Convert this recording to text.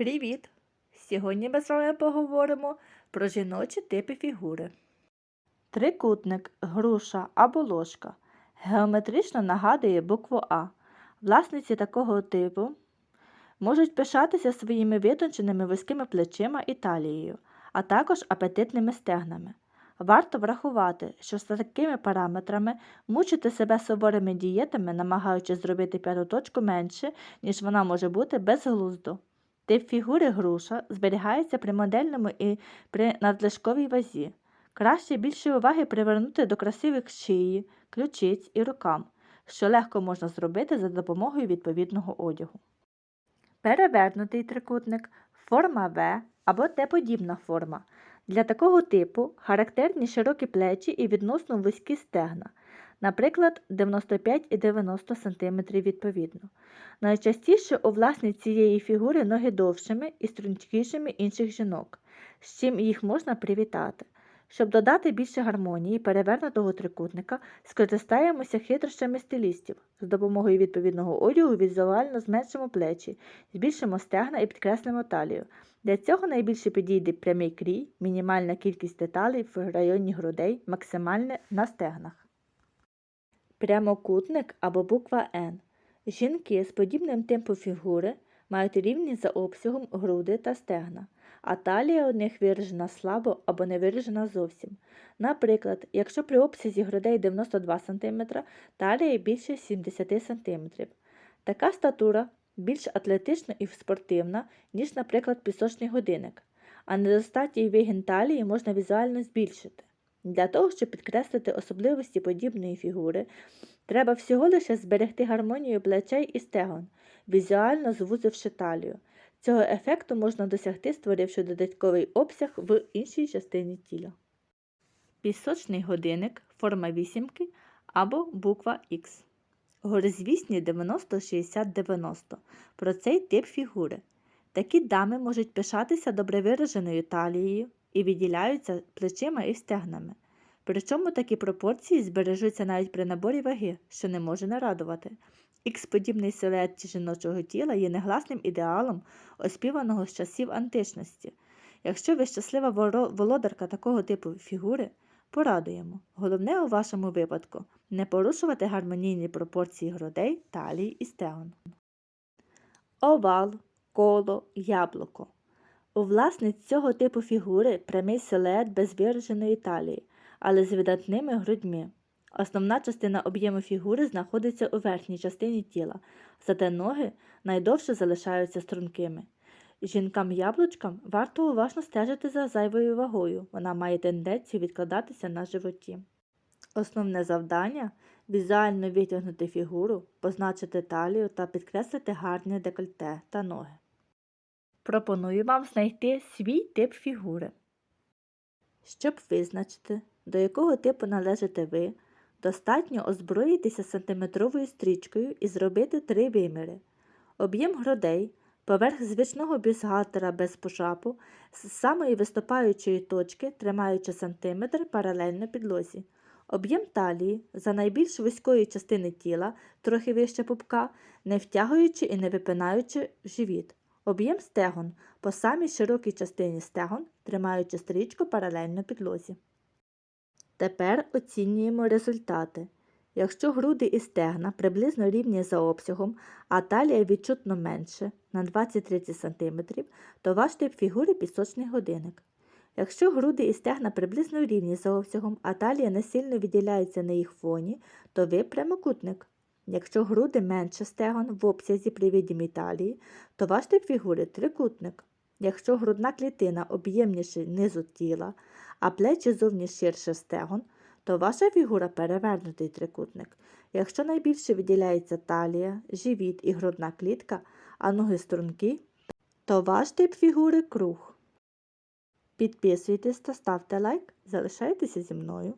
Привіт! Сьогодні ми з вами поговоримо про жіночі типи фігури. Трикутник, груша або ложка геометрично нагадує букву А. Власниці такого типу можуть пишатися своїми витонченими вузькими плечима і талією, а також апетитними стегнами. Варто врахувати, що з такими параметрами мучити себе суворими дієтами, намагаючись зробити п'яту точку менше, ніж вона може бути безглуздо. Тип фігури груша зберігається при модельному і при надлишковій вазі. Краще більше уваги привернути до красивих шиї, ключиць і рукам, що легко можна зробити за допомогою відповідного одягу. Перевернутий трикутник форма В або Т-подібна форма. Для такого типу характерні широкі плечі і відносно вузькі стегна, наприклад, 95 і 90 см відповідно. Найчастіше у власниць цієї фігури ноги довшими і стрункішими інших жінок, з чим їх можна привітати. Щоб додати більше гармонії перевернутого трикутника, скористаємося хитрощами стилістів. З допомогою відповідного одягу візуально зменшимо плечі, збільшимо стегна і підкреслимо талію. Для цього найбільше підійде прямий крій, мінімальна кількість деталей в районі грудей, максимальне на стегнах. Прямокутник або буква Н. Жінки з подібним типом фігури мають рівні за обсягом груди та стегна, а талія у них виражена слабо або не виражена зовсім. Наприклад, якщо при обсязі грудей 92 см, талія більше 70 см. Така статура більш атлетична і спортивна, ніж, наприклад, пісочний годинник, а недостатній вигін талії можна візуально збільшити. Для того, щоб підкреслити особливості подібної фігури, треба всього лише зберегти гармонію плечей і стегон, візуально звузивши талію. Цього ефекту можна досягти, створивши додатковий обсяг в іншій частині тіла. Пісочний годинник, форма вісімки або буква Х. Горизвісні 90-60-90. Про цей тип фігури. Такі дами можуть пишатися добре вираженою талією і відділяються плечима і стегнами. Причому такі пропорції збережуться навіть при наборі ваги, що не може не радувати. Ікс-подібний силует жіночого тіла є негласним ідеалом, оспіваного з часів античності. Якщо ви щаслива володарка такого типу фігури, порадуємо. Головне у вашому випадку не порушувати гармонійні пропорції грудей, талії і стегон. Овал, коло, яблуко. У власниць цього типу фігури прямий силует без вираженої талії, але з видатними грудьми. Основна частина об'єму фігури знаходиться у верхній частині тіла, зате ноги найдовше залишаються стрункими. Жінкам-яблучкам варто уважно стежити за зайвою вагою, вона має тенденцію відкладатися на животі. Основне завдання візуально витягнути фігуру, позначити талію та підкреслити гарне декольте та ноги. Пропоную вам знайти свій тип фігури. Щоб визначити, до якого типу належите ви, достатньо озброїтися сантиметровою стрічкою і зробити три виміри. Об'єм грудей, поверх звичного бюстгальтера без пушапу, з самої виступаючої точки, тримаючи сантиметр паралельно підлозі. Об'єм талії за найбільш вузької частини тіла, трохи вище пупка, не втягуючи і не випинаючи живіт. Об'єм стегон по самій широкій частині стегон, тримаючи стрічку паралельно підлозі. Тепер оцінюємо результати. Якщо груди і стегна приблизно рівні за обсягом, а талія відчутно менше на 20-30 см, то ваш тип фігури пісочний годинник. Якщо груди і стегна приблизно рівні за обсягом, а талія не сильно відділяється на їх фоні, то ви прямокутник. Якщо груди менше стегон в обсязі при відімій талії, то ваш тип фігури трикутник. Якщо грудна клітина об'ємніше низу тіла, а плечі зовні ширше стегон, то ваша фігура перевернутий трикутник. Якщо найбільше виділяється талія, живіт і грудна клітка, а ноги струнки, то ваш тип фігури круг. Підписуйтесь та ставте лайк, залишайтеся зі мною.